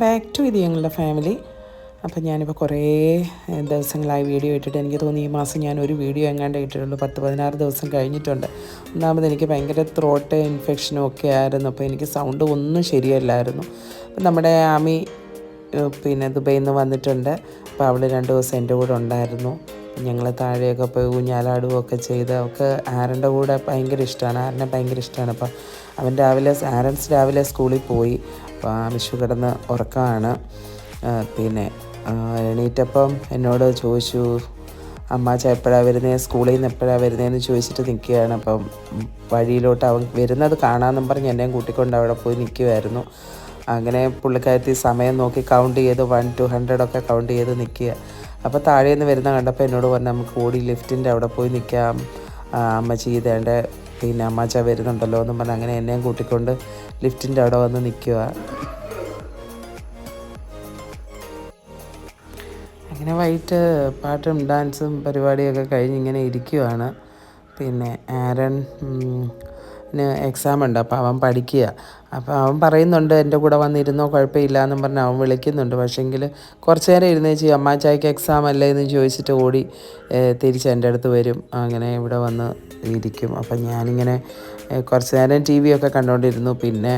Back to ഇത് ഞങ്ങളുടെ family അപ്പം ഞാനിപ്പോൾ കുറേ ദിവസങ്ങളായി വീഡിയോ ഇട്ടിട്ട് എനിക്ക് തോന്നി ഈ മാസം ഞാൻ ഒരു വീഡിയോ എങ്ങാണ്ട് ഇട്ടിട്ടുള്ളൂ. പത്ത് പതിനാറ് ദിവസം കഴിഞ്ഞിട്ടുണ്ട്. ഒന്നാമത് എനിക്ക് ഭയങ്കര ത്രോട്ട് ഇൻഫെക്ഷനും ഒക്കെ ആയിരുന്നു. അപ്പോൾ എനിക്ക് സൗണ്ട് ഒന്നും ശരിയല്ലായിരുന്നു. അപ്പം നമ്മുടെ ആമി പിന്നെ ദുബൈയിൽ നിന്ന് വന്നിട്ടുണ്ട്. അപ്പോൾ അവൾ രണ്ട് ദിവസം എന്റെ കൂടെ ഉണ്ടായിരുന്നു. ഞങ്ങൾ താഴെയൊക്കെ പോയി ഊഞ്ഞാലാടുകയും ഒക്കെ ചെയ്ത്. അവൾക്ക് ആരന്റെ കൂടെ ഭയങ്കര ഇഷ്ടമാണ്. ആരനെ ഭയങ്കര ഇഷ്ടമാണ്. അപ്പം അവൻ രാവിലെ ആരൻസ് രാവിലെ സ്കൂളിൽ പോയി. അപ്പോൾ ആ വിഷു കിടന്ന് ഉറക്കമാണ്. പിന്നെ എണീറ്റപ്പം എന്നോട് ചോദിച്ചു അമ്മാച്ച എപ്പോഴാണ് വരുന്നത് സ്കൂളിൽ നിന്ന് എപ്പോഴാണ് വരുന്നതെന്ന് ചോദിച്ചിട്ട് നിൽക്കുകയാണ്. അപ്പം വഴിയിലോട്ട് അവൻ വരുന്നത് കാണാമെന്നും പറഞ്ഞ് എന്നെയും കൂട്ടിക്കൊണ്ട് അവിടെ പോയി നിൽക്കുമായിരുന്നു അങ്ങനെ പുള്ളിക്കാരത്തി സമയം നോക്കി കൗണ്ട് ചെയ്ത് വൺ ടു ഹൺഡ്രഡ് ഒക്കെ കൗണ്ട് ചെയ്ത് നിൽക്കുക. അപ്പോൾ താഴെ നിന്ന് വരുന്ന കണ്ടപ്പോൾ എന്നോട് പറഞ്ഞു നമുക്ക് ഓടി ലിഫ്റ്റിന്റെ അവിടെ പോയി നിൽക്കാം. അമ്മ ചെയ്തേണ്ട പിന്നെ അമ്മാച്ച വരുന്നുണ്ടല്ലോ എന്നും പറഞ്ഞ് അങ്ങനെ എന്നെയും കൂട്ടിക്കൊണ്ട് ലിഫ്റ്റിന്റെ അവിടെ വന്ന് നിൽക്കുക അങ്ങനെ വൈകിട്ട് പാട്ടും ഡാൻസും പരിപാടിയൊക്കെ കഴിഞ്ഞ് ഇങ്ങനെ ഇരിക്കുവാണ്. പിന്നെ ആരൻ എക്സാം ഉണ്ട്. അപ്പോൾ അവൻ പഠിക്കുക അപ്പോൾ അവൻ പറയുന്നുണ്ട് എന്റെ കൂടെ വന്നിരുന്നോ? കുഴപ്പമില്ല എന്നും പറഞ്ഞ് അവൻ വിളിക്കുന്നുണ്ട്. പക്ഷേങ്കിൽ കുറച്ച് നേരം ഇരുന്നേച്ച് അമ്മാച്ചായ്ക്ക് എക്സാം അല്ലേ എന്ന് ചോദിച്ചിട്ട് ഓടി തിരിച്ച് എന്റെ അടുത്ത് വരും. അങ്ങനെ ഇവിടെ വന്ന് ഇരിക്കും. അപ്പം ഞാനിങ്ങനെ കുറച്ച് നേരം ടി വി ഒക്കെ കണ്ടുകൊണ്ടിരുന്നു പിന്നെ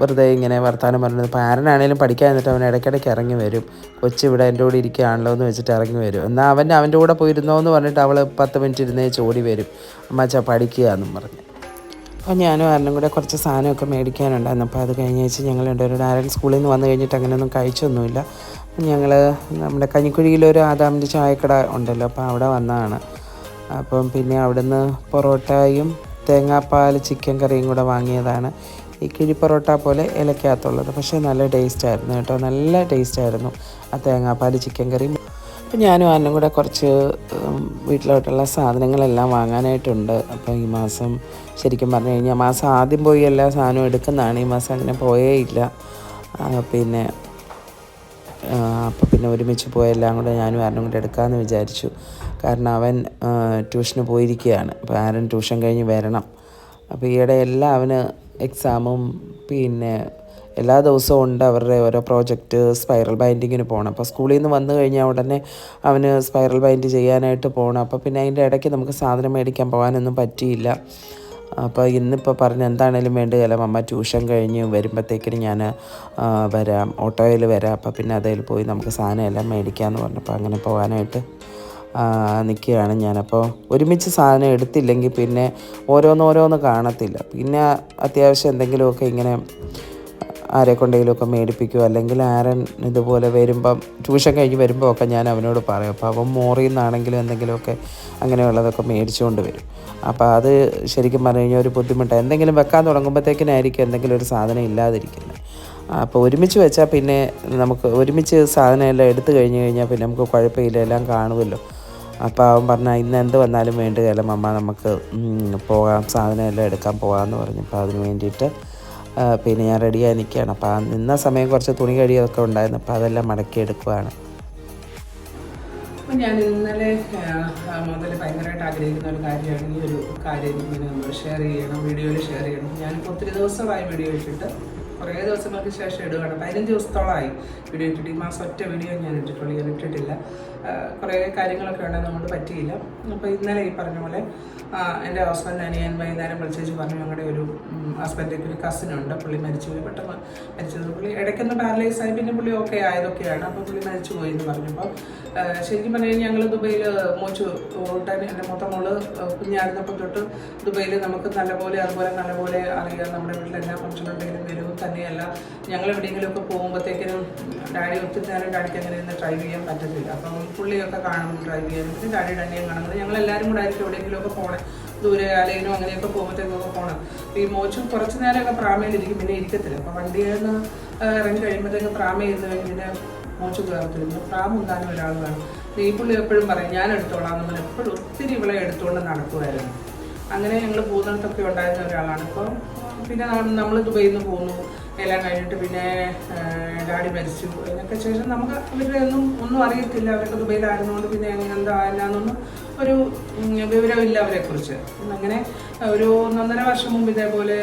വെറുതെ ഇങ്ങനെ വർത്തമാനം പറഞ്ഞത്. ഇപ്പോൾ ആരനാണേലും പഠിക്കാൻ എന്നിട്ട് അവൻ ഇടയ്ക്കിടയ്ക്ക് ഇറങ്ങി വരും. കൊച്ചിവിടെ എന്റെ കൂടെ ഇരിക്കുകയാണല്ലോ എന്ന് വെച്ചിട്ട് ഇറങ്ങി വരും. എന്നാൽ അവൻ അവന്റെ കൂടെ പോയിരുന്നോ എന്ന് പറഞ്ഞിട്ട് അവൾ പത്ത് മിനിറ്റ് ഇരുന്നേ ചോടി വരും. അമ്മാച്ച പഠിക്കുക എന്നും പറഞ്ഞ്. അപ്പോൾ ഞാനും ആരനും കൂടെ കുറച്ച് സാധനമൊക്കെ മേടിക്കാനുണ്ടായിരുന്നു. അപ്പോൾ അത് കഴിഞ്ഞ വെച്ച് ഞങ്ങൾ രണ്ടുപേരും ആരൻ സ്കൂളിൽ നിന്ന് വന്നു കഴിഞ്ഞിട്ട് അങ്ങനെയൊന്നും കഴിച്ചൊന്നുമില്ല. ഞങ്ങൾ നമ്മുടെ കഞ്ഞിക്കുഴിയിലൊരു ആദാമിന്റെ ചായക്കട ഉണ്ടല്ലോ അപ്പോൾ അവിടെ വന്നതാണ്. അപ്പം പിന്നെ അവിടുന്ന് പൊറോട്ടയും തേങ്ങാപ്പാൽ ചിക്കൻ കറിയും കൂടെ വാങ്ങിയതാണ്. ഈ കിഴി പൊറോട്ട പോലെ ഇലക്കകത്തുള്ളത് പക്ഷേ നല്ല ടേസ്റ്റ് ആയിരുന്നു കേട്ടോ നല്ല ടേസ്റ്റ് ആയിരുന്നു ആ തേങ്ങാപ്പാൽ ചിക്കൻ കറിയും. അപ്പം ഞാനും അന്നും കൂടെ കുറച്ച് വീട്ടിലോട്ടുള്ള സാധനങ്ങളെല്ലാം വാങ്ങാനായിട്ടുണ്ട്. അപ്പോൾ ഈ മാസം ശരിക്കും പറഞ്ഞു കഴിഞ്ഞാൽ മാസം ആദ്യം പോയി എല്ലാ സാധനവും എടുക്കുന്നതാണ്. ഈ മാസം അങ്ങനെ പോയേ ഇല്ല. പിന്നെ അപ്പോൾ പിന്നെ ഒരുമിച്ച് പോയി എല്ലാം കൂടെ ഞാനും ആരും കൂടെ എടുക്കാമെന്ന് വിചാരിച്ചു. കാരണം അവൻ ട്യൂഷന് പോയിരിക്കുകയാണ് അപ്പോൾ ആരൻ ട്യൂഷൻ കഴിഞ്ഞ് വരണം. അപ്പോൾ ഈയിടെ എല്ലാം അവന് എക്സാമും പിന്നെ എല്ലാ ദിവസവും ഉണ്ട് അവരുടെ ഓരോ പ്രോജക്റ്റ് സ്പൈറൽ ബൈൻഡിങ്ങിന് പോകണം അപ്പോൾ സ്കൂളിൽ നിന്ന് വന്നു കഴിഞ്ഞാൽ ഉടനെ അവന് സ്പൈറൽ ബൈൻഡ് ചെയ്യാനായിട്ട് പോകണം അപ്പോൾ പിന്നെ അതിന്റെ ഇടയ്ക്ക് നമുക്ക് സാധനം മേടിക്കാൻ പോകാനൊന്നും പറ്റിയില്ല. അപ്പോൾ ഇന്നിപ്പോൾ പറഞ്ഞ് എന്താണേലും വേണ്ടിയല്ല അമ്മ ട്യൂഷൻ കഴിഞ്ഞ് വരുമ്പോഴത്തേക്കിന് ഞാൻ വരാം ഓട്ടോയിൽ വരാം. അപ്പോൾ പിന്നെ അതിൽ പോയി നമുക്ക് സാധനം എല്ലാം മേടിക്കാമെന്ന് പറഞ്ഞപ്പോൾ അങ്ങനെ പോകാനായിട്ട് നിൽക്കുകയാണ് ഞാനപ്പോൾ. ഒരുമിച്ച് സാധനം എടുത്തില്ലെങ്കിൽ പിന്നെ ഓരോന്നോരോന്ന് കാണത്തില്ല. പിന്നെ അത്യാവശ്യം എന്തെങ്കിലുമൊക്കെ ഇങ്ങനെ ആരെ കൊണ്ടെങ്കിലും ഒക്കെ മേടിപ്പിക്കും അല്ലെങ്കിൽ ആരൻ ഇതുപോലെ വരുമ്പം ട്യൂഷൻ കഴിഞ്ഞ് വരുമ്പോൾ ഒക്കെ ഞാൻ അവനോട് പറയും. അപ്പോൾ അവൻ മോറിൽ നിന്നാണെങ്കിലും എന്തെങ്കിലുമൊക്കെ അങ്ങനെയുള്ളതൊക്കെ മേടിച്ചുകൊണ്ട് വരും. അപ്പോൾ അത് ശരിക്കും പറഞ്ഞു കഴിഞ്ഞാൽ ഒരു ബുദ്ധിമുട്ടാണ്. എന്തെങ്കിലും വെക്കാൻ തുടങ്ങുമ്പോഴത്തേക്കിനായിരിക്കും എന്തെങ്കിലും ഒരു സാധനം ഇല്ലാതിരിക്കുന്നത്. അപ്പോൾ ഒരുമിച്ച് വെച്ചാൽ പിന്നെ നമുക്ക് ഒരുമിച്ച് സാധനം എല്ലാം എടുത്തു കഴിഞ്ഞ് കഴിഞ്ഞാൽ പിന്നെ നമുക്ക് കുഴപ്പമില്ല. എല്ലാം കാണുമല്ലോ. അപ്പോൾ അവൻ പറഞ്ഞാൽ ഇന്ന് എന്ത് വന്നാലും വേണ്ടുകയല്ല മമ്മ നമുക്ക് പോകാം സാധനം എല്ലാം എടുക്കാൻ പോകാമെന്ന് പറഞ്ഞു. അപ്പോൾ അതിന് വേണ്ടിയിട്ട് പിന്നെ ഞാൻ റെഡിയായി നിൽക്കുകയാണ്. അപ്പോൾ ആ നിന്ന സമയം കുറച്ച് തുണി കഴിയൊക്കെ ഉണ്ടായിരുന്നു. അപ്പോൾ അതെല്ലാം മടക്കി എടുക്കുകയാണ് ഞാൻ ഇന്നലെ മുതൽ ഭയങ്കരമായിട്ട് ആഗ്രഹിക്കുന്ന ഒരു കാര്യമാണ് ഈ ഒരു കാര്യം ഇങ്ങനെ നമ്മൾ ഷെയർ ചെയ്യണം വീഡിയോയിൽ ഷെയർ ചെയ്യണം. ഞാനിപ്പോൾ ഒത്തിരി ദിവസമായി വീഡിയോ ഇട്ടിട്ട് കുറേ ദിവസങ്ങൾക്ക് ശേഷം ഇടുകയാണ്. പതിനഞ്ച് ദിവസത്തോളമായി വീഡിയോ ഇട്ടിട്ട് ഈ മാസം ഒറ്റ വീഡിയോ ഞാൻ ഇട്ടിട്ടുള്ളൂ. ഞാൻ ഇട്ടിട്ടില്ല. കുറേ കാര്യങ്ങളൊക്കെ ഉണ്ടെന്ന് നമ്മൾ പറ്റിയില്ല. അപ്പോൾ ഇന്നലെ ഈ പറഞ്ഞ പോലെ എന്റെ ഹസ്ബൻഡ് അനിയൻ വൈകുന്നേരം വിളിച്ചേച്ച് പറഞ്ഞു ഞങ്ങളുടെ ഒരു ഹസ്ബൻഡിന്റെ ഒരു കസിൻ ഉണ്ട്. പുള്ളി മരിച്ചു പോയി. പെട്ടെന്ന് മരിച്ചത് പുള്ളി ഇടയ്ക്കൊന്ന് പാരലൈസ് ആയി. പിന്നെ പുള്ളി ഓക്കെ ആയതൊക്കെയാണ്. അപ്പോൾ പുള്ളി മരിച്ചു പോയി എന്ന് പറഞ്ഞപ്പോൾ ശരിക്കും പറഞ്ഞു ഞങ്ങൾ ദുബൈയിൽ മോച്ചു ഓട്ടാൻ എന്റെ മൊത്തം മോൾ കുഞ്ഞായിരുന്നപ്പോൾ തൊട്ട് ദുബൈയിൽ നമുക്ക് നല്ലപോലെ അതുപോലെ നല്ലപോലെ അറിയാം. നമ്മുടെ വീട്ടിൽ എല്ലാ ഫംഗ്ഷൻ തന്നെയല്ല. ഞങ്ങൾ എവിടെയെങ്കിലുമൊക്കെ പോകുമ്പോഴത്തേക്കിനും ഡാഡി ഒത്തിരി നേരം ഡാഡിക്ക് അങ്ങനെ ഇന്ന് ഡ്രൈവ് ചെയ്യാൻ പറ്റത്തില്ല. അപ്പം പുള്ളിയൊക്കെ കാണും ഡ്രൈവ് ചെയ്യാൻ. പിന്നെ ഡാഡിയുടെ അനിയൻ കാണുന്നത് ഞങ്ങൾ എല്ലാവരും കൂടെ ആയിരിക്കും എവിടെയെങ്കിലുമൊക്കെ പോകണം ദൂരെ അലയിനോ അങ്ങനെയൊക്കെ പോകുമ്പോഴത്തേക്കൊക്കെ പോകണം ഈ മോച്ചും കുറച്ച് നേരമൊക്കെ പ്രാമയിലിരിക്കും. പിന്നെ ഇരിക്കത്തില്ല. അപ്പോൾ വണ്ടിയിൽ നിന്ന് ഇറങ്ങി കഴിയുമ്പോഴത്തേക്ക് പ്രാമയിൽ ഇരുന്ന് കഴിഞ്ഞ് പിന്നെ മോച്ചു കയറത്തിരുന്നു പ്രാം ഉണ്ടാകുന്ന ഒരാൾ വേണം ഈ പുള്ളി എപ്പോഴും പറയും ഞാൻ എടുത്തോളാം. നമ്മൾ എപ്പോഴും ഒത്തിരി ഇവളെ എടുത്തുകൊണ്ട് നടക്കുമായിരുന്നു അങ്ങനെ ഞങ്ങൾ പോകുന്നിടത്തൊക്കെ ഉണ്ടായിരുന്ന ഒരാളാണ്. ഇപ്പോൾ പിന്നെ നമ്മൾ ദുബൈയിൽ നിന്ന് പോന്നു എല്ലാം കഴിഞ്ഞിട്ട് പിന്നെ ഡാഡി മരിച്ചു. അതിനൊക്കെ ശേഷം നമുക്ക് അവരുടെ ഒന്നും ഒന്നും അറിയത്തില്ല അവരൊക്കെ ദുബൈയിലായിരുന്നുകൊണ്ട് പിന്നെ എന്താ എന്നാന്നൊന്നും ഒരു വിവരമില്ല അവരെക്കുറിച്ച്. അങ്ങനെ ഒരു ഒന്നൊന്നര വർഷം മുമ്പ് ഇതേപോലെ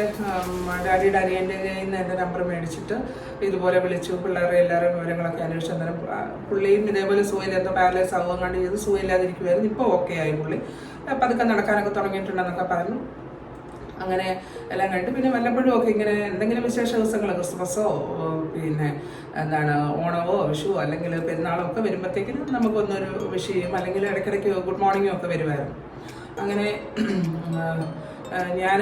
ഡാഡിയുടെ അനിയന്റെ കയ്യിൽ നിന്ന് എന്റെ നമ്പർ മേടിച്ചിട്ട് ഇതുപോലെ വിളിച്ചു. പിള്ളേരെ എല്ലാവരും വിവരങ്ങളൊക്കെ അന്വേഷിച്ചു. അന്നേരം പുള്ളിയും ഇതേപോലെ സുഖമില്ലാത്ത പാരലൈസ് ആവുകയും കണ്ട് ചെയ്ത് സുഖമില്ലാതിരിക്കുമായിരുന്നു ഇപ്പോൾ ഓക്കെ ആയി പുള്ളി. പതുക്കെ നടക്കാനൊക്കെ തുടങ്ങിയിട്ടുണ്ടെന്നൊക്കെ പറഞ്ഞു. അങ്ങനെ എല്ലാം കണ്ട്. പിന്നെ വല്ലപ്പോഴും ഒക്കെ ഇങ്ങനെ എന്തെങ്കിലും വിശേഷ ദിവസങ്ങൾ ക്രിസ്മസോ പിന്നെ എന്താണ് ഓണവോ വിഷുവോ അല്ലെങ്കിൽ പെരുന്നാളോ ഒക്കെ വരുമ്പോഴത്തേക്കിനും നമുക്കൊന്നൊരു വിഷ് ചെയ്യും അല്ലെങ്കിൽ ഇടയ്ക്കിടയ്ക്ക് ഗുഡ് മോർണിംഗും ഒക്കെ വരുമായിരുന്നു. അങ്ങനെ ഞാൻ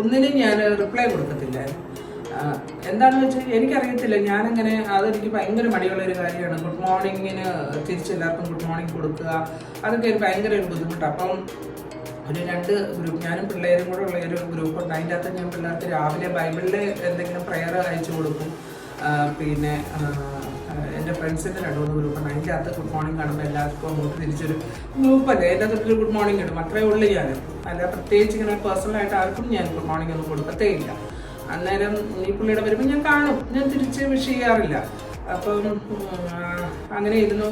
ഒന്നിനും ഞാൻ റിപ്ലൈ കൊടുക്കത്തില്ലായിരുന്നു. ആ, എന്താണെന്ന് വെച്ചാൽ എനിക്കറിയത്തില്ല ഞാനങ്ങനെ അതെനിക്ക് ഭയങ്കര മടിയുള്ള ഒരു കാര്യമാണ്. ഗുഡ് മോർണിംഗിന് തിരിച്ചെല്ലാവർക്കും ഗുഡ് മോർണിംഗ് കൊടുക്കുക അതൊക്കെ ഒരു ഭയങ്കര ഒരു ബുദ്ധിമുട്ടാണ് അപ്പം ഒരു രണ്ട് ഗ്രൂപ്പ് ഞാനും പിള്ളേരും കൂടെ ഉള്ള ഒരു ഗ്രൂപ്പ് ഉണ്ട്. അതിന്റെ അകത്ത് ഞാൻ പിള്ളേർക്ക് രാവിലെ ബൈബിളിൽ എന്തെങ്കിലും പ്രെയർ അയച്ചു കൊടുക്കും. പിന്നെ എന്റെ ഫ്രണ്ട്സിന്റെ രണ്ട് മൂന്ന് ഗ്രൂപ്പുണ്ട് അതിന്റെ അകത്ത് ഗുഡ് മോർണിംഗ് കാണുമ്പോൾ എല്ലാവർക്കും അങ്ങോട്ട് തിരിച്ചൊരു ഗ്രൂപ്പല്ലേ എന്റെ അകത്തൊരു ഗുഡ് മോർണിംഗ് ഇടും അത്രേ ഉള്ളൂ ഞാൻ. അല്ല പ്രത്യേകിച്ച് ഇങ്ങനെ പേഴ്സണലായിട്ട് ആർക്കും ഞാൻ ഗുഡ് മോർണിംഗ് ഒന്നും കൊടുക്കത്തേ ഇല്ല. അന്നേരം ഈ പുള്ളിയുടെ വരുമ്പോൾ ഞാൻ കാണും. ഞാൻ തിരിച്ച് വിഷ് ചെയ്യാറില്ല. അപ്പം അങ്ങനെ ഇരുന്നു.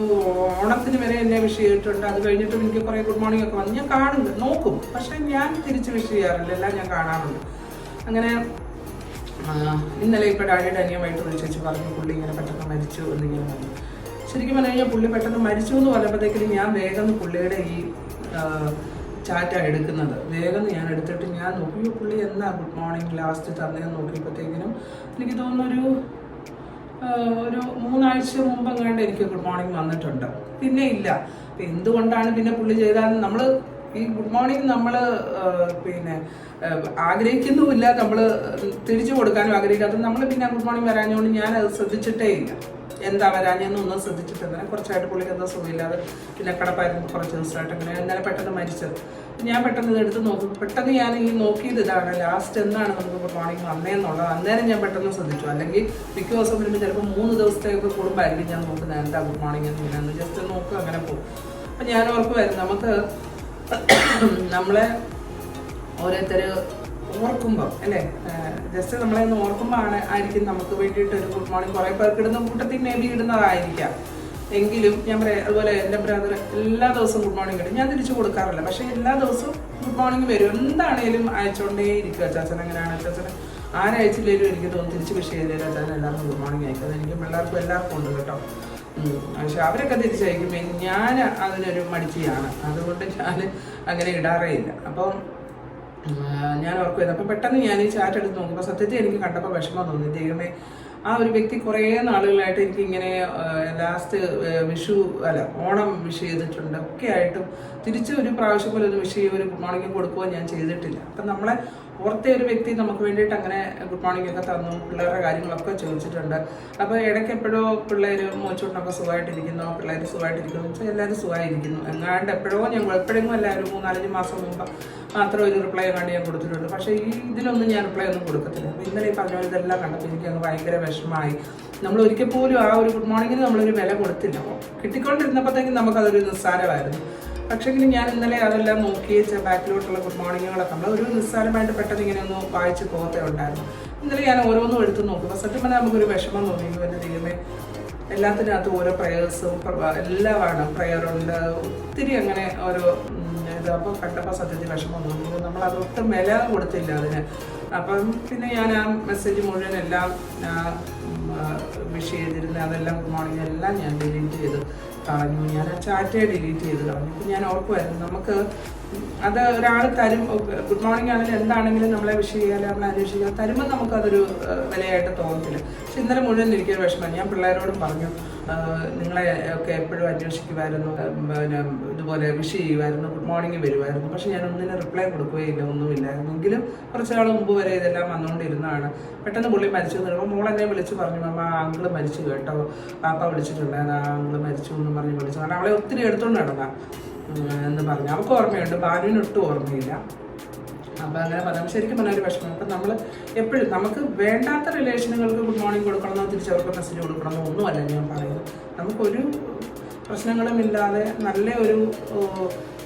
ഓണത്തിന് വരെ എന്നെ വിഷ് ചെയ്തിട്ടുണ്ട്. അത് കഴിഞ്ഞിട്ടും എനിക്ക് കുറേ ഗുഡ് മോർണിംഗ് ഒക്കെ വന്നു. ഞാൻ കാണുന്നു നോക്കും. പക്ഷെ ഞാൻ തിരിച്ച് വിഷ് ചെയ്യാറില്ല. എല്ലാം ഞാൻ കാണാറുണ്ട്. അങ്ങനെ ഇന്നലെ ഇപ്പോൾ ഡാഡിയുടെ അനിയമായിട്ട് വിളിച്ചു പറഞ്ഞു പുള്ളി ഇങ്ങനെ പെട്ടെന്ന് മരിച്ചു എന്നിങ്ങനെ പറഞ്ഞു. ശരിക്കും പറഞ്ഞു കഴിഞ്ഞാൽ പുള്ളി പെട്ടെന്ന് മരിച്ചു എന്ന് പറഞ്ഞപ്പോഴത്തേക്കും ഞാൻ വേഗം പുള്ളിയുടെ ഈ ചാറ്റാണ് എടുക്കുന്നത്. വേഗം ഞാൻ എടുത്തിട്ട് ഞാൻ നോക്കി. "അയ്യോ, പുള്ളി എന്നാ ഗുഡ് മോർണിംഗ് ലാസ്റ്റ് തന്നെ നോക്കിയപ്പോഴത്തേക്കിനും എനിക്ക് തോന്നുന്നൊരു ഒരു മൂന്നാഴ്ച മുമ്പ് എങ്ങാണ്ട് എനിക്ക് ഗുഡ് മോർണിംഗ് വന്നിട്ടുണ്ട്. പിന്നെ ഇല്ല. എന്തുകൊണ്ടാണ് പിന്നെ പുള്ളി ചെയ്താൽ നമ്മൾ ഈ ഗുഡ് മോർണിംഗ് നമ്മൾ പിന്നെ ആഗ്രഹിക്കുന്നുമില്ല. നമ്മൾ തിരിച്ചു കൊടുക്കാനും ആഗ്രഹിക്കാത്ത നമ്മൾ പിന്നെ ഗുഡ് മോർണിംഗ് വരാഞ്ഞുകൊണ്ട് ഞാൻ അത് ശ്രദ്ധിച്ചിട്ടേ ഇല്ല. എന്താ വരാഞ്ഞെന്നൊന്നും ശ്രദ്ധിച്ചിട്ടില്ല. കുറച്ചായിട്ട് പുള്ളിക്ക് എന്താ സുഖമില്ലാതെ പിന്നെ കടപ്പായിരുന്നു കുറച്ച് ദിവസമായിട്ട് അങ്ങനെ. ഇന്നലെ പെട്ടെന്ന് മരിച്ചത്. ഞാൻ പെട്ടെന്ന് ഇത് എടുത്ത് നോക്കും. പെട്ടെന്ന് ഞാൻ ഈ നോക്കിയത് ഇതാണ്. ലാസ്റ്റ് എന്നാണ് നമുക്ക് ഗുഡ് മോർണിംഗ് വന്നേന്നുള്ളത്. അന്നേരം ഞാൻ പെട്ടെന്ന് ശ്രദ്ധിച്ചു. അല്ലെങ്കിൽ മിക്ക ദിവസം വരുമ്പോൾ ചിലപ്പോൾ മൂന്ന് ദിവസത്തേക്ക് കൂടുമ്പോഴായിരിക്കും ഞാൻ നോക്കുന്നത് എന്താ ഗുഡ് മോർണിംഗ് എന്ന്? ജസ്റ്റ് നോക്കുക അങ്ങനെ പോകും. അപ്പം ഞാൻ ഓർക്കുമായിരുന്നു നമുക്ക് നമ്മളെ ഓരോരുത്തർ ഓർക്കുമ്പോൾ അല്ലേ? ജസ്റ്റ് നമ്മളെ ഒന്ന് ഓർക്കുമ്പോൾ ആണ് ആയിരിക്കും നമുക്ക് വേണ്ടിയിട്ട് ഒരു ഗുഡ് മോർണിംഗ് കുറേ പേർക്ക് ഇടുന്ന കൂട്ടത്തിൽ മേ ബി ഇടുന്നതായിരിക്കാം. എങ്കിലും ഞാൻ പറയാം അതുപോലെ എന്റെ ബ്രദർ എല്ലാ ദിവസവും ഗുഡ് മോർണിംഗ് ഇടും. ഞാൻ തിരിച്ചു കൊടുക്കാറില്ല. പക്ഷേ എല്ലാ ദിവസവും ഗുഡ് മോർണിംഗ് വരും. എന്താണേലും അയച്ചുകൊണ്ടേ ഇരിക്കുക. ചാച്ചൻ അങ്ങനെയാണ് ചാച്ചൻ ആരയച്ചില്ലേലും എനിക്ക് തോന്നുന്നു തിരിച്ച് വിഷയം ചെയ്തേലും ചാച്ചൻ എല്ലാവർക്കും ഗുഡ് മോർണിംഗ് അയക്കുന്നത് എനിക്ക് പിള്ളേർക്കും എല്ലാവർക്കും ഉണ്ട് കേട്ടോ. പക്ഷെ അവരൊക്കെ തിരിച്ചയക്കുമ്പോൾ ഞാൻ അതിനൊരു മടിച്ചിയാണ്. അതുകൊണ്ട് ഞാൻ അങ്ങനെ ഇടാറേ ഇല്ല അപ്പം ഞാൻ ഓർക്കുമായിരുന്നു അപ്പം പെട്ടെന്ന് ഞാൻ ഈ ചാറ്റ് എടുത്ത് നോക്കുമ്പോൾ സത്യത്തിൽ എനിക്ക് കണ്ടപ്പോൾ വിഷമം തോന്നി. ദൈവമേ ആ ഒരു വ്യക്തി കുറേ നാളുകളായിട്ട് എനിക്ക് ഇങ്ങനെ ലാസ്റ്റ് വിഷു അല്ല ഓണം വിഷ് ചെയ്തിട്ടുണ്ട് ഒക്കെ ആയിട്ടും തിരിച്ച് ഒരു പ്രാവശ്യം പോലെ ഒരു വിഷ് ഒരു മോർണിംഗ് കൊടുക്കുകയോ ഞാൻ ചെയ്തിട്ടില്ല. അപ്പം നമ്മളെ ഓർത്ത ഒരു വ്യക്തി നമുക്ക് വേണ്ടിയിട്ട് അങ്ങനെ ഗുഡ് മോർണിംഗ് ഒക്കെ തന്നു പിള്ളേരുടെ കാര്യങ്ങളൊക്കെ ചോദിച്ചിട്ടുണ്ട്. അപ്പോൾ ഇടയ്ക്ക് എപ്പോഴോ പിള്ളേർ മോച്ചുകൊണ്ടൊക്കെ സുഖമായിട്ടിരിക്കുന്നു പിള്ളേർ സുഖമായിട്ടിരിക്കുന്നു വെച്ചാൽ എല്ലാവരും സുഖമായിരിക്കുന്നു. എങ്ങാണ്ട് എപ്പോഴോ ഞങ്ങൾ എപ്പോഴെങ്കിലും എല്ലാവരും മൂന്നാലഞ്ച് മാസം മുമ്പ് മാത്രം ഒരു റിപ്ലൈ കണ്ട് ഞാൻ കൊടുത്തിട്ടുണ്ട്. പക്ഷേ ഈ ഇതിനൊന്നും ഞാൻ റിപ്ലൈ ഒന്നും കൊടുക്കത്തില്ല. അപ്പോൾ ഇന്നലെ ഈ പറഞ്ഞ ഇതെല്ലാം കണ്ടപ്പോൾ എനിക്ക് അങ്ങ് ഭയങ്കര വിഷമമായി. നമ്മൾ ഒരിക്കൽ പോലും ആ ഒരു ഗുഡ് മോർണിംഗിന് നമ്മളൊരു വില കൊടുത്തില്ല. കിട്ടിക്കൊണ്ടിരുന്നപ്പോഴത്തേക്കും നമുക്കതൊരു നിസ്സാരമായിരുന്നു. പക്ഷേങ്കിലും ഞാൻ ഇന്നലെ അതെല്ലാം നോക്കി ബാക്കിലോട്ടുള്ള ഗുഡ് മോർണിംഗുകളൊക്കെ നമ്മൾ ഒരു നിസ്സാരമായിട്ട് പെട്ടെന്ന് ഇങ്ങനെ ഒന്ന് വായിച്ച് പോകത്തേ ഉണ്ടായിരുന്നു. ഇന്നലെ ഞാൻ ഓരോന്നും എടുത്ത് നോക്കുമ്പോൾ സത്യം പറഞ്ഞാൽ നമുക്കൊരു വിഷമം തോന്നി. എന്റെ ദൈവമേ. എല്ലാത്തിനകത്തും ഓരോ പ്രയേഴ്സും എല്ലാമാണ്. പ്രയറുണ്ട് ഒത്തിരി അങ്ങനെ ഓരോ ഇത് അപ്പോൾ കണ്ടപ്പോൾ സത്യത്തിൽ വിഷമം തോന്നി. നമ്മൾ അതൊട്ടും വില കൊടുത്തില്ല അതിന്. അപ്പം പിന്നെ ഞാൻ ആ മെസ്സേജ് മുഴുവൻ എല്ലാം വിഷ് ചെയ്തിരുന്ന അതെല്ലാം ഗുഡ് മോർണിംഗ് എല്ലാം ഞാൻ ഡിലീറ്റ് ചെയ്ത്. കളഞ്ഞു ഞാൻ ആ ചാറ്റേ ഡിലീറ്റ് ചെയ്ത് കളഞ്ഞു അപ്പം ഞാൻ ഓർക്കുമായിരുന്നു നമുക്ക് അത് ഒരാൾ തരും. ഗുഡ് മോർണിംഗ് ആണെങ്കിലും എന്താണെങ്കിലും നമ്മളെ വിഷ് ചെയ്യാൻ നമ്മളെ അന്വേഷിക്കുക തരുമ്പോൾ നമുക്കതൊരു വിലയായിട്ട് തോന്നത്തില്ല. പക്ഷെ ഇന്നലെ മുഴുവൻ എനിക്കൊരു വിഷമം. ഞാൻ പിള്ളേരോടും പറഞ്ഞു നിങ്ങളെ ഒക്കെ എപ്പോഴും അന്വേഷിക്കുമായിരുന്നു പിന്നെ ഇതുപോലെ വിഷ് ചെയ്യുമായിരുന്നു ഗുഡ് മോർണിംഗ് വരുമായിരുന്നു പക്ഷെ ഞാൻ ഒന്നിനും റിപ്ലൈ കൊടുക്കുകയില്ല ഒന്നുമില്ലായിരുന്നു. എങ്കിലും കുറച്ച് നാൾ മുമ്പ് വരെ ഇതെല്ലാം വന്നുകൊണ്ടിരുന്നതാണ് പെട്ടെന്ന് പുള്ളി മരിച്ചു നിൽക്കുമ്പോൾ മോൾ എന്നെ വിളിച്ച് പറഞ്ഞു അമ്മ ആ അങ്കിൾ മരിച്ചു കേട്ടോ. പാപ്പ വിളിച്ചിട്ടുണ്ടായിരുന്നു ആ അങ്കിൾ മരിച്ചു എന്ന് പറഞ്ഞ് വിളിച്ചു. കാരണം അവളെ ഒത്തിരി എടുത്തുകൊണ്ട് നടന്ന എന്ന് പറഞ്ഞു. അവൾക്ക് ഓർമ്മയുണ്ട്. ബാലുവിന് ഒട്ടും ഓർമ്മയില്ല. അപ്പം അങ്ങനെ പറഞ്ഞാൽ ശരിക്കും പറഞ്ഞ ഒരു വിഷമം. അപ്പം നമ്മൾ എപ്പോഴും നമുക്ക് വേണ്ടാത്ത റിലേഷനുകൾക്ക് ഗുഡ് മോർണിംഗ് കൊടുക്കണമെന്നോ തിരിച്ച് അവർക്ക് മെസ്സേജ് കൊടുക്കണമെന്നോ ഒന്നുമല്ല ഞാൻ പറയുന്നത്. നമുക്കൊരു പ്രശ്നങ്ങളും ഇല്ലാതെ നല്ല ഒരു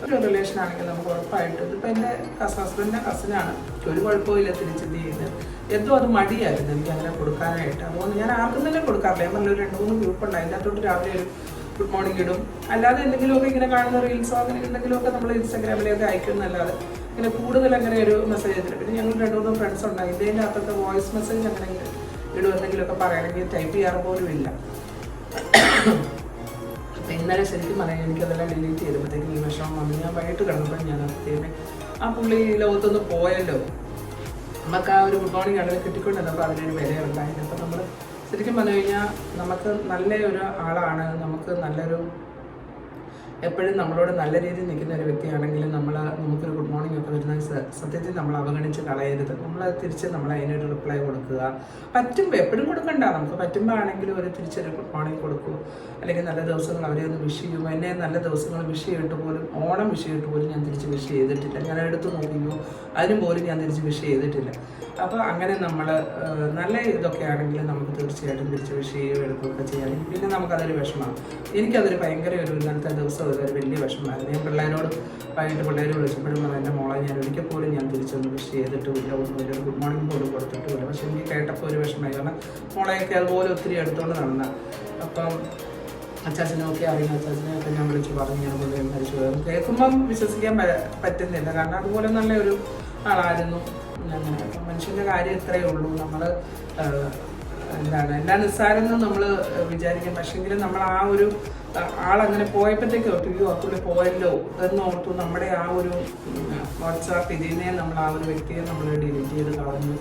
ഒരു റിലേഷൻ ആണെങ്കിൽ നമുക്ക് ഉറപ്പായിട്ട് ഇതിപ്പോൾ എന്റെ ഹസ്ബൻഡിന്റെ കസിനാണ് ഒരു കുഴപ്പമില്ല തിരിച്ചെന്ത് ചെയ്യുന്നത്. എന്തോ അത് മടിയായിരുന്നു എനിക്ക് അങ്ങനെ കൊടുക്കാനായിട്ട്. അതുകൊണ്ട് ഞാൻ ആർക്കും തന്നെ കൊടുക്കാറില്ല. ഞാൻ നല്ലൊരു രണ്ട് മൂന്ന് ഗ്രൂപ്പ് ഉണ്ട്. അതിന്റെ അകത്തോട്ട് രാവിലെ ഒരു ഗുഡ് മോർണിംഗ് ഇടും. അല്ലാതെ എന്തെങ്കിലുമൊക്കെ ഇങ്ങനെ കാണുന്ന റീൽസോ അങ്ങനെ എന്തെങ്കിലുമൊക്കെ നമ്മൾ ഇൻസ്റ്റാഗ്രാമിലേക്ക് അയക്കും എന്നല്ലാതെ ഇങ്ങനെ കൂടുതൽ അങ്ങനെ ഒരു മെസ്സേജ് ചെയ്തിട്ട് പിന്നെ ഞങ്ങൾ രണ്ടു ഫ്രണ്ട്സ് ഉണ്ടായി. ഇതിന്റെ അകത്തൊക്കെ വോയിസ് മെസ്സേജ് അങ്ങനെ ഇടും എന്തെങ്കിലുമൊക്കെ പറയണമെങ്കിൽ ടൈപ്പ് ചെയ്യാറ് പോലും ഇല്ല. അപ്പം ഇന്നലെ ശരിക്കും പറയാം എനിക്കതെല്ലാം ഡിലീറ്റ് ചെയ്തപ്പോഴത്തേക്കും ഈ വിഷമം വന്നു. ഞാൻ വൈകിട്ട് കിടന്നപ്പോൾ ഞാൻ അത്യാവശ്യം ആ പുള്ളി ലോകത്തൊന്ന് പോയല്ലോ. നമുക്ക് ആ ഒരു ഗുഡ് മോർണിംഗ് ആളുകൾ കിട്ടിക്കൊണ്ടിരുന്നപ്പോൾ അതിനൊരു വില ഉണ്ടായിരുന്നു അപ്പം നമ്മൾ ശരിക്കും പറഞ്ഞു കഴിഞ്ഞാൽ നമുക്ക് നല്ലൊരു ആളാണ്. നമുക്ക് നല്ലൊരു എപ്പോഴും നമ്മളോട് നല്ല രീതിയിൽ നിൽക്കുന്ന ഒരു വ്യക്തിയാണെങ്കിൽ നമ്മൾ നമുക്കൊരു ഗുഡ് മോർണിംഗ് ഒക്കെ വരുന്ന സത്യത്തിൽ നമ്മൾ അവഗണിച്ച് കളയരുത്. നമ്മൾ തിരിച്ച് നമ്മൾ അതിനൊരു റിപ്ലൈ കൊടുക്കുക. പറ്റുമ്പോൾ എപ്പോഴും കൊടുക്കണ്ട. നമുക്ക് പറ്റുമ്പോൾ ആണെങ്കിലും ഒരു തിരിച്ചൊരു ഗുഡ് മോർണിംഗ് കൊടുക്കൂ. അല്ലെങ്കിൽ നല്ല ദിവസങ്ങൾ അവരെ ഒന്ന് വിഷ് ചെയ്യുമ്പോൾ എന്നെ നല്ല ദിവസങ്ങൾ വിഷ് ചെയ്തിട്ട് പോലും ഓണം വിഷ് ചെയ്തിട്ട് പോലും ഞാൻ തിരിച്ച് വിഷ് ചെയ്തിട്ടില്ല. ഞാൻ എടുത്ത് നോക്കിയോ അതിനും പോലും ഞാൻ തിരിച്ച് വിഷ് ചെയ്തിട്ടില്ല. അപ്പോൾ അങ്ങനെ നമ്മൾ നല്ല ഇതൊക്കെ ആണെങ്കിൽ നമുക്ക് തീർച്ചയായിട്ടും തിരിച്ച് വിഷ് ചെയ്യുകയോ എടുക്കുകയൊക്കെ ചെയ്യാം പിന്നെ നമുക്കതൊരു വിഷമമാണ്. എനിക്കതൊരു ഭയങ്കര ഒരു ഇന്നലത്തെ ദിവസം ഒരു വലിയ വിഷമമായിരുന്നു. ഞാൻ പിള്ളേരോട് വൈകിട്ട് പിള്ളേർ വിളിച്ചപ്പോഴും എന്റെ മോളെ ഞാൻ ഒരിക്കൽ പോലും ഞാൻ തിരിച്ചൊന്ന് വിഷ് ചെയ്തിട്ടുമില്ല. ഒന്നും ഒരു ഗുഡ് മോർണിംഗ് പോലും കൊടുത്തിട്ടുമില്ല. പക്ഷെ എനിക്ക് കേട്ടപ്പോൾ ഒരു വിഷമമായി. കാരണം മോളെയൊക്കെ അതുപോലെ ഒത്തിരി എടുത്തുകൊണ്ട് നടന്ന. അപ്പം അച്ചാച്ചനൊക്കെ അറിയുന്ന അച്ചാച്ചനെയൊക്കെ ഞാൻ വിളിച്ച് പറഞ്ഞു ഞാൻ കൊണ്ട് മരിച്ചു കേൾക്കുമ്പം വിശ്വസിക്കാൻ പറ്റുന്നില്ല. കാരണം അതുപോലെ നല്ലൊരു ആളായിരുന്നു. മനുഷ്യന്റെ കാര്യം ഇത്രയേ ഉള്ളൂ. നമ്മൾ എന്താണ് എല്ലാ നിസ്സാരെന്ന് നമ്മൾ വിചാരിക്കും. പക്ഷെങ്കിലും നമ്മൾ ആ ഒരു ആളങ്ങനെ പോയപ്പോഴത്തേക്ക് ഓർത്തു അയ്യോ പുള്ളി പോയല്ലോ എന്ന് ഓർത്തു നമ്മുടെ ആ ഒരു വാട്സാപ്പ് ഇതിനെ നമ്മൾ ആ ഒരു വ്യക്തിയെ നമ്മൾ ഡിലീറ്റ് ചെയ്ത് കളഞ്ഞു.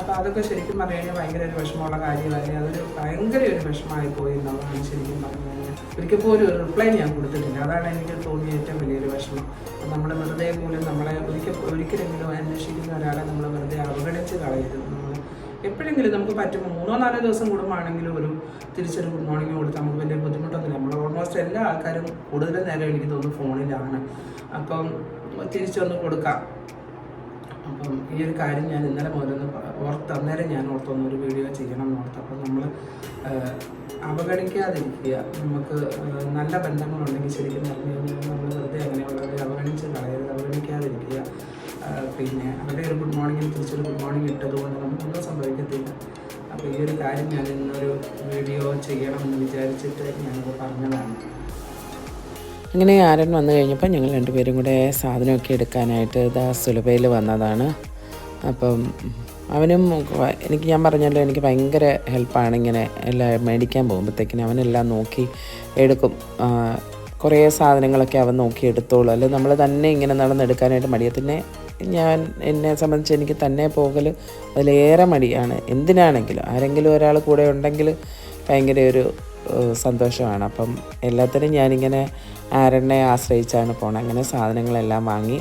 അപ്പോൾ അതൊക്കെ ശരിക്കും പറഞ്ഞു കഴിഞ്ഞാൽ ഭയങ്കര ഒരു വിഷമമുള്ള കാര്യമല്ലേ? അതൊരു ഭയങ്കര ഒരു വിഷമമായി പോയി എന്നുള്ളതാണ് ശരിക്കും പറഞ്ഞു കഴിഞ്ഞാൽ ഒരിക്കൽ പോലും ഒരു റിപ്ലൈ ഞാൻ കൊടുത്തിട്ടില്ല. അതാണ് എനിക്ക് തോന്നിയ ഏറ്റവും വലിയൊരു വിഷമം. നമ്മളെ വെറുതെ പോലും നമ്മളെ ഒരിക്കൽ ഒരിക്കലെങ്കിലും അന്വേഷിക്കുന്ന ഒരാളെ നമ്മൾ വെറുതെ അവഗണിച്ച് കളയരുത്. നമ്മൾ എപ്പോഴെങ്കിലും നമുക്ക് പറ്റുമ്പോൾ മൂന്നോ നാലോ ദിവസം കൂടുമ്പോഴാണെങ്കിലും ഒരു തിരിച്ചൊരു ഗുഡ് മോർണിംഗ് കൊടുത്താൽ നമുക്ക് വലിയ ബുദ്ധിമുട്ടൊന്നുമില്ല. നമ്മൾ ഓൾമോസ്റ്റ് എല്ലാ ആൾക്കാരും കൂടുതൽ നേരം എനിക്ക് തോന്നുന്നു ഫോണിലാണ്. അപ്പം തിരിച്ചൊന്ന് കൊടുക്കാം. അപ്പം ഈ ഒരു കാര്യം ഞാൻ ഇന്നലെ മുതലൊന്ന് ഓർത്ത് അന്നേരം ഞാൻ ഓർത്തൊന്ന് ഒരു വീഡിയോ ചെയ്യണം എന്ന് ഓർത്ത്. അപ്പം നമ്മൾ അവഗണിക്കാതിരിക്കുക. നമുക്ക് നല്ല ബന്ധങ്ങളുണ്ടെങ്കിൽ ശരിക്കും പറഞ്ഞു കഴിഞ്ഞാൽ നമ്മൾ വെറുതെ അങ്ങനെയുള്ളവരെ അവഗണിച്ച് കളയരുത് അവഗണിക്കാതിരിക്കുക. പിന്നെ അവരുടെ ഒരു ഗുഡ് മോർണിംഗ് തിരിച്ചൊരു ഗുഡ് മോർണിംഗ് ഇട്ടതുകൊണ്ട് നമുക്കൊന്നും സംഭവിക്കത്തില്ല. അപ്പോൾ ഈ ഒരു കാര്യം ഞാൻ ഇന്നൊരു വീഡിയോ ചെയ്യണമെന്ന് വിചാരിച്ചിട്ട് ഞാനത് പറഞ്ഞതാണ്. അങ്ങനെ ആരൻ വന്നു കഴിഞ്ഞപ്പോൾ ഞങ്ങൾ രണ്ടുപേരും കൂടെ സാധനമൊക്കെ എടുക്കാനായിട്ട് ഇതാ സുലഭയിൽ വന്നതാണ്. അപ്പം അവനും എനിക്ക് ഞാൻ പറഞ്ഞല്ലോ എനിക്ക് ഭയങ്കര ഹെൽപ്പാണ് ഇങ്ങനെ എല്ലാം മേടിക്കാൻ പോകുമ്പോഴത്തേക്കിനും അവനെല്ലാം നോക്കി എടുക്കും. കുറേ സാധനങ്ങളൊക്കെ അവൻ നോക്കി എടുത്തോളൂ. അല്ലെ നമ്മൾ തന്നെ ഇങ്ങനെ നടന്നെടുക്കാനായിട്ട് മടിയത്തിനെ ഞാൻ എന്നെ സംബന്ധിച്ച് എനിക്ക് തന്നെ പോകൽ അതിലേറെ മടിയാണ്. എന്തിനാണെങ്കിലും ആരെങ്കിലും ഒരാൾ കൂടെ ഉണ്ടെങ്കിൽ ഭയങ്കര ഒരു സന്തോഷമാണ്. അപ്പം എല്ലാത്തിനും ഞാനിങ്ങനെ ആരെണ്ണയെ ആശ്രയിച്ചാണ് പോണത് അങ്ങനെ സാധനങ്ങളെല്ലാം വാങ്ങി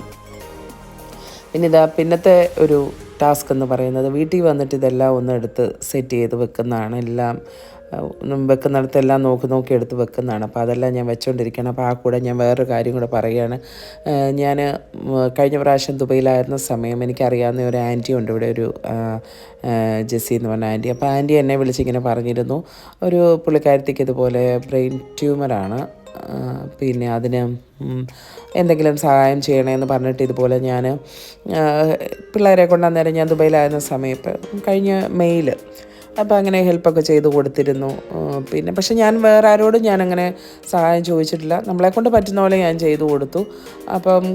പിന്നെ ഇതാ പിന്നത്തെ ഒരു ടാസ്ക് എന്ന് പറയുന്നത് വീട്ടിൽ വന്നിട്ട് ഇതെല്ലാം ഒന്ന് എടുത്ത് സെറ്റ് ചെയ്ത് വെക്കുന്നതാണ്. എല്ലാം വെക്കുന്നിടത്തെല്ലാം നോക്കി നോക്കി എടുത്ത് വെക്കുന്നതാണ്. അപ്പോൾ അതെല്ലാം ഞാൻ വെച്ചുകൊണ്ടിരിക്കണം അപ്പോൾ ആ കൂടെ ഞാൻ വേറൊരു കാര്യം കൂടെ പറയുകയാണ്. ഞാൻ കഴിഞ്ഞ പ്രാവശ്യം ദുബൈയിലായിരുന്ന സമയം എനിക്കറിയാവുന്ന ഒരു ആന്റി ഉണ്ട്. ഇവിടെ ഒരു ജെസ്സി എന്ന് പറഞ്ഞ ആന്റി. അപ്പോൾ ആന്റി എന്നെ വിളിച്ചിങ്ങനെ പറഞ്ഞിരുന്നു. ഒരു പുള്ളിക്കാരത്തിക്ക് ഇതുപോലെ ബ്രെയിൻ ട്യൂമറാണ്. പിന്നെ അതിന് എന്തെങ്കിലും സഹായം ചെയ്യണമെന്ന് പറഞ്ഞിട്ട് ഇതുപോലെ ഞാൻ പിള്ളേരെ കൊണ്ട് അന്നേരം ഞാൻ ദുബൈയിലായിരുന്ന സമയത്ത് കഴിഞ്ഞ മെയിൽ. അപ്പോൾ അങ്ങനെ ഹെൽപ്പൊക്കെ ചെയ്ത് കൊടുത്തിരുന്നു. പിന്നെ പക്ഷെ ഞാൻ വേറെ ആരോടും ഞാനങ്ങനെ സഹായം ചോദിച്ചിട്ടില്ല. നമ്മളെ കൊണ്ട് പറ്റുന്ന പോലെ ഞാൻ ചെയ്തു കൊടുത്തു. അപ്പം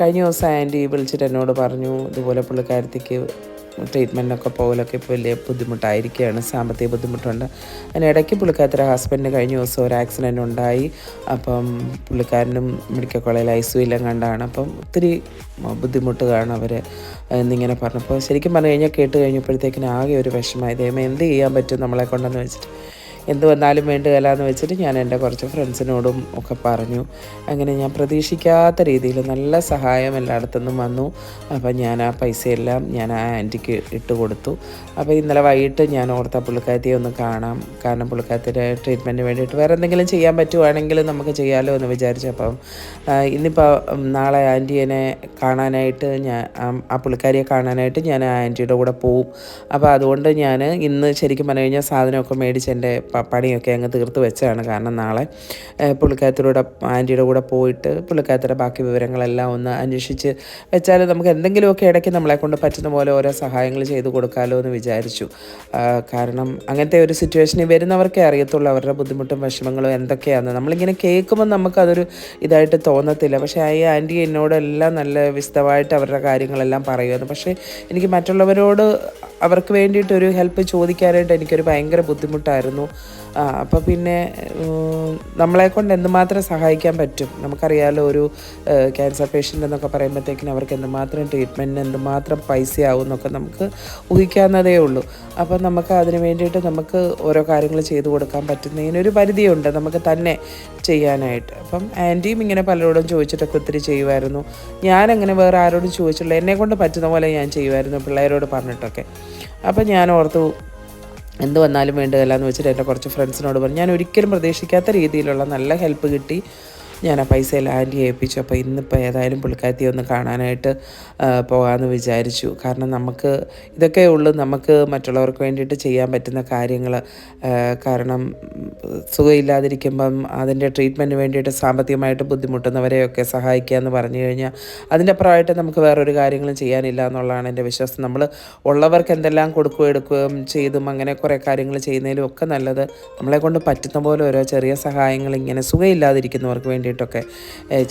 കഴിഞ്ഞ ദിവസം ആന്റി വിളിച്ചിട്ട് എന്നോട് പറഞ്ഞു ഇതുപോലെ പുള്ളിക്കാരത്തിക്ക് ട്രീറ്റ്മെന്റിനൊക്കെ പോകലൊക്കെ ഇപ്പോൾ വലിയ ബുദ്ധിമുട്ടായിരിക്കുകയാണ് സാമ്പത്തിക ബുദ്ധിമുട്ടുണ്ട്. അതിനിടയ്ക്ക് പുള്ളിക്കാരത്തിന്റെ ഹസ്ബൻഡിന് കഴിഞ്ഞ ദിവസം ഒരു ആക്സിഡന്റ് ഉണ്ടായി. അപ്പം പുള്ളിക്കാരനും മെഡിക്കൽ കോളേജിൽ ഐ എല്ലാം കണ്ടാണ്. അപ്പം ഒത്തിരി ബുദ്ധിമുട്ട് കാണും അവർ എന്നിങ്ങനെ പറഞ്ഞപ്പോൾ ശരിക്കും പറഞ്ഞു കഴിഞ്ഞാൽ കേട്ട് കഴിഞ്ഞപ്പോഴത്തേക്കിന് ആകെ ഒരു വിഷമമായി. ദൈവം എന്ത് ചെയ്യാൻ പറ്റും നമ്മളെ കൊണ്ടെന്ന് വെച്ചിട്ട്? എന്ത് വന്നാലും വേണ്ടുകയില്ല എന്ന് വെച്ചിട്ട് ഞാൻ എന്റെ കുറച്ച് ഫ്രണ്ട്സിനോടും ഒക്കെ പറഞ്ഞു. അങ്ങനെ ഞാൻ പ്രതീക്ഷിക്കാത്ത രീതിയിൽ നല്ല സഹായം എല്ലായിടത്തു നിന്നും വന്നു. അപ്പം ഞാൻ ആ പൈസയെല്ലാം ഞാൻ ആ ആന്റിക്ക് ഇട്ട് കൊടുത്തു. അപ്പോൾ ഇന്നലെ വൈകിട്ട് ഞാൻ ഓർത്ത പുള്ളിക്കാത്തിയെ ഒന്ന് കാണാം. കാരണം പുള്ളിക്കാത്തിയുടെ ട്രീറ്റ്മെന്റിന് വേണ്ടിയിട്ട് വേറെ എന്തെങ്കിലും ചെയ്യാൻ പറ്റുവാണെങ്കിൽ നമുക്ക് ചെയ്യാമല്ലോ എന്ന് വിചാരിച്ചു. അപ്പം ഇന്നിപ്പോൾ നാളെ ആന്റിയെ കാണാനായിട്ട് ഞാൻ ആ- പുള്ളിക്കാരിയെ കാണാനായിട്ട് ഞാൻ ആ ആന്റിയുടെ കൂടെ പോവും. അപ്പോൾ അതുകൊണ്ട് ഞാൻ ഇന്ന് ശരിക്കും പറഞ്ഞു കഴിഞ്ഞാൽ സാധനമൊക്കെ മേടിച്ച് എന്റെ പണിയൊക്കെ അങ്ങ് തീർത്ത് വെച്ചതാണ്. കാരണം നാളെ പുള്ളിക്കാരത്തിലൂടെ ആന്റിയുടെ കൂടെ പോയിട്ട് പുള്ളിക്കാരത്തിയുടെ ബാക്കി വിവരങ്ങളെല്ലാം ഒന്ന് അന്വേഷിച്ച് വെച്ചാൽ നമുക്ക് എന്തെങ്കിലുമൊക്കെ ഇടയ്ക്ക് നമ്മളെ കൊണ്ട് പറ്റുന്ന പോലെ ഓരോ സഹായങ്ങൾ ചെയ്തു കൊടുക്കാമല്ലോ എന്ന് വിചാരിച്ചു. കാരണം അങ്ങനത്തെ ഒരു സിറ്റുവേഷനിൽ വരുന്നവർക്കേ അറിയത്തുള്ളൂ അവരുടെ ബുദ്ധിമുട്ടും വിഷമങ്ങളും എന്തൊക്കെയാണെന്ന് നമ്മളിങ്ങനെ കേൾക്കുമ്പോൾ നമുക്കതൊരു ഇതായിട്ട് തോന്നത്തില്ല. പക്ഷേ ഈ ആന്റി എന്നോടെല്ലാം നല്ല വിശദമായിട്ട് അവരുടെ കാര്യങ്ങളെല്ലാം പറയുമായിരുന്നു പക്ഷേ എനിക്ക് മറ്റുള്ളവരോട് അവർക്ക് വേണ്ടിയിട്ടൊരു ഹെൽപ്പ് ചോദിക്കാനായിട്ട് എനിക്കൊരു ഭയങ്കര ബുദ്ധിമുട്ടായിരുന്നു. അപ്പോൾ പിന്നെ നമ്മളെ കൊണ്ട് എന്തുമാത്രം സഹായിക്കാൻ പറ്റും? നമുക്കറിയാലോ ഒരു ക്യാൻസർ പേഷ്യന്റ് എന്നൊക്കെ പറയുമ്പോഴത്തേക്കിന് അവർക്ക് എന്തുമാത്രം ട്രീറ്റ്മെന്റിന് എന്തുമാത്രം പൈസയാവും എന്നൊക്കെ നമുക്ക് ഊഹിക്കാവുന്നതേ ഉള്ളൂ. അപ്പോൾ നമുക്ക് അതിന് വേണ്ടിയിട്ട് നമുക്ക് ഓരോ കാര്യങ്ങൾ ചെയ്തു കൊടുക്കാൻ പറ്റുന്നതിനൊരു പരിധിയുണ്ട്. നമുക്ക് തന്നെ ചെയ്യാനായിട്ട്. അപ്പം ആന്റിയും ഇങ്ങനെ പലരോടും ചോദിച്ചിട്ടൊക്കെ ഒത്തിരി ചെയ്യുമായിരുന്നു. ഞാനങ്ങനെ വേറെ ആരോടും ചോദിച്ചിട്ടുള്ള എന്നെ കൊണ്ട് പറ്റുന്ന പോലെ ഞാൻ ചെയ്യുമായിരുന്നു പിള്ളേരോട് പറഞ്ഞിട്ടൊക്കെ. അപ്പം ഞാൻ ഓർത്തു എന്ത് വന്നാലും വേണ്ടതല്ല എന്ന് വെച്ചിട്ട് എന്റെ കുറച്ച് ഫ്രണ്ട്സിനോട് പറഞ്ഞു. ഞാൻ ഒരിക്കലും പ്രതീക്ഷിക്കാത്ത രീതിയിലുള്ള നല്ല ഹെൽപ്പ് കിട്ടി. ഞാൻ ആ പൈസ ലാൻഡ് ചെയ്യിപ്പിച്ചു അപ്പോൾ ഇന്നിപ്പോൾ ഏതായാലും പുള്ളിക്കാരത്തി ഒന്ന് കാണാനായിട്ട് പോകാമെന്ന് വിചാരിച്ചു. കാരണം നമുക്ക് ഇതൊക്കെ ഉള്ളൂ. നമുക്ക് മറ്റുള്ളവർക്ക് വേണ്ടിയിട്ട് ചെയ്യാൻ പറ്റുന്ന കാര്യങ്ങൾ. കാരണം സുഖമില്ലാതിരിക്കുമ്പം അതിന്റെ ട്രീറ്റ്മെന്റിന് വേണ്ടിയിട്ട് സാമ്പത്തികമായിട്ട് ബുദ്ധിമുട്ടുന്നവരെയൊക്കെ സഹായിക്കുക എന്ന് പറഞ്ഞു കഴിഞ്ഞാൽ അതിന്റെ അപ്പുറമായിട്ട് നമുക്ക് വേറൊരു കാര്യങ്ങളും ചെയ്യാനില്ല എന്നുള്ളതാണ് എന്റെ വിശ്വാസം. നമ്മൾ ഉള്ളവർക്ക് എന്തെല്ലാം കൊടുക്കുകയും എടുക്കുകയും ചെയ്തും അങ്ങനെ കുറേ കാര്യങ്ങൾ ചെയ്യുന്നതിലും ഒക്കെ നല്ലത്. നമ്മളെ കൊണ്ട് പറ്റുന്ന പോലെ ഓരോ ചെറിയ സഹായങ്ങൾ ഇങ്ങനെ സുഖമില്ലാതിരിക്കുന്നവർക്ക് വേണ്ടിയിട്ടൊക്കെ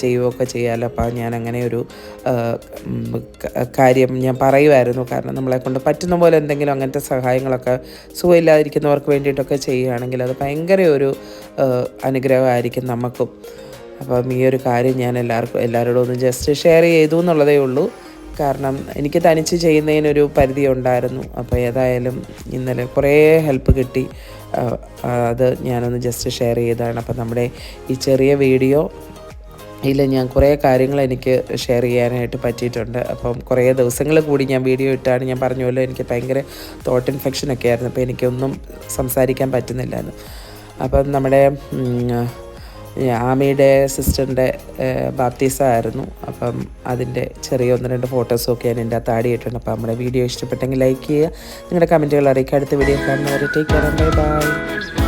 ചെയ്യുകയൊക്കെ ചെയ്യാമല്ലോ അപ്പോൾ ഞാൻ അങ്ങനെ ഒരു കാര്യം ഞാൻ പറയുമായിരുന്നു കാരണം നമ്മളെ കൊണ്ട് പറ്റുന്ന പോലെ എന്തെങ്കിലും അങ്ങനത്തെ സഹായങ്ങളൊക്കെ സുഖമില്ലാതിരിക്കുന്നവർക്ക് വേണ്ടിയിട്ടൊക്കെ ചെയ്യുകയാണെങ്കിൽ അത് ഭയങ്കര ഒരു അനുഗ്രഹമായിരിക്കും നമുക്കും. അപ്പം ഈ ഒരു കാര്യം ഞാൻ എല്ലാവർക്കും എല്ലാവരോടും ഒന്ന് ജസ്റ്റ് ഷെയർ ചെയ്തു എന്നുള്ളതേ ഉള്ളൂ. കാരണം എനിക്ക് തനിച്ച് ചെയ്യുന്നതിനൊരു പരിധി ഉണ്ടായിരുന്നു അപ്പോൾ ഏതായാലും ഇന്നലെ കുറേ ഹെൽപ്പ് കിട്ടി. അത് ഞാനൊന്ന് ജസ്റ്റ് ഷെയർ ചെയ്തതാണ്. അപ്പം നമ്മുടെ ഈ ചെറിയ വീഡിയോ ഇല്ല ഞാൻ കുറേ കാര്യങ്ങൾ എനിക്ക് ഷെയർ ചെയ്യാനായിട്ട് പറ്റിയിട്ടുണ്ട്. അപ്പം കുറേ ദിവസങ്ങൾ കൂടി ഞാൻ വീഡിയോ ഇട്ടാണ്. ഞാൻ പറഞ്ഞ പോലെ എനിക്ക് ഭയങ്കര തോട്ട് ഇൻഫെക്ഷനൊക്കെ ആയിരുന്നു. അപ്പോൾ എനിക്കൊന്നും സംസാരിക്കാൻ പറ്റുന്നില്ലായിരുന്നു. അപ്പം നമ്മുടെ ആമിയുടെ സിസ്റ്ററിന്റെ ബാപ്തീസമായിരുന്നു അപ്പം അതിന്റെ ചെറിയ ഒന്ന് രണ്ട് ഫോട്ടോസൊക്കെ ഞാൻ എന്റെ അകത്ത് ആഡ് ചെയ്തിട്ടുണ്ട്. അപ്പോൾ നമ്മുടെ വീഡിയോ ഇഷ്ടപ്പെട്ടെങ്കിൽ ലൈക്ക് ചെയ്യുക. നിങ്ങളുടെ കമന്റുകൾ അറിയിക്കുക. അടുത്ത വീഡിയോ കാണുന്നവരെ ടേക്ക് കെയർ ബൈ ബൈ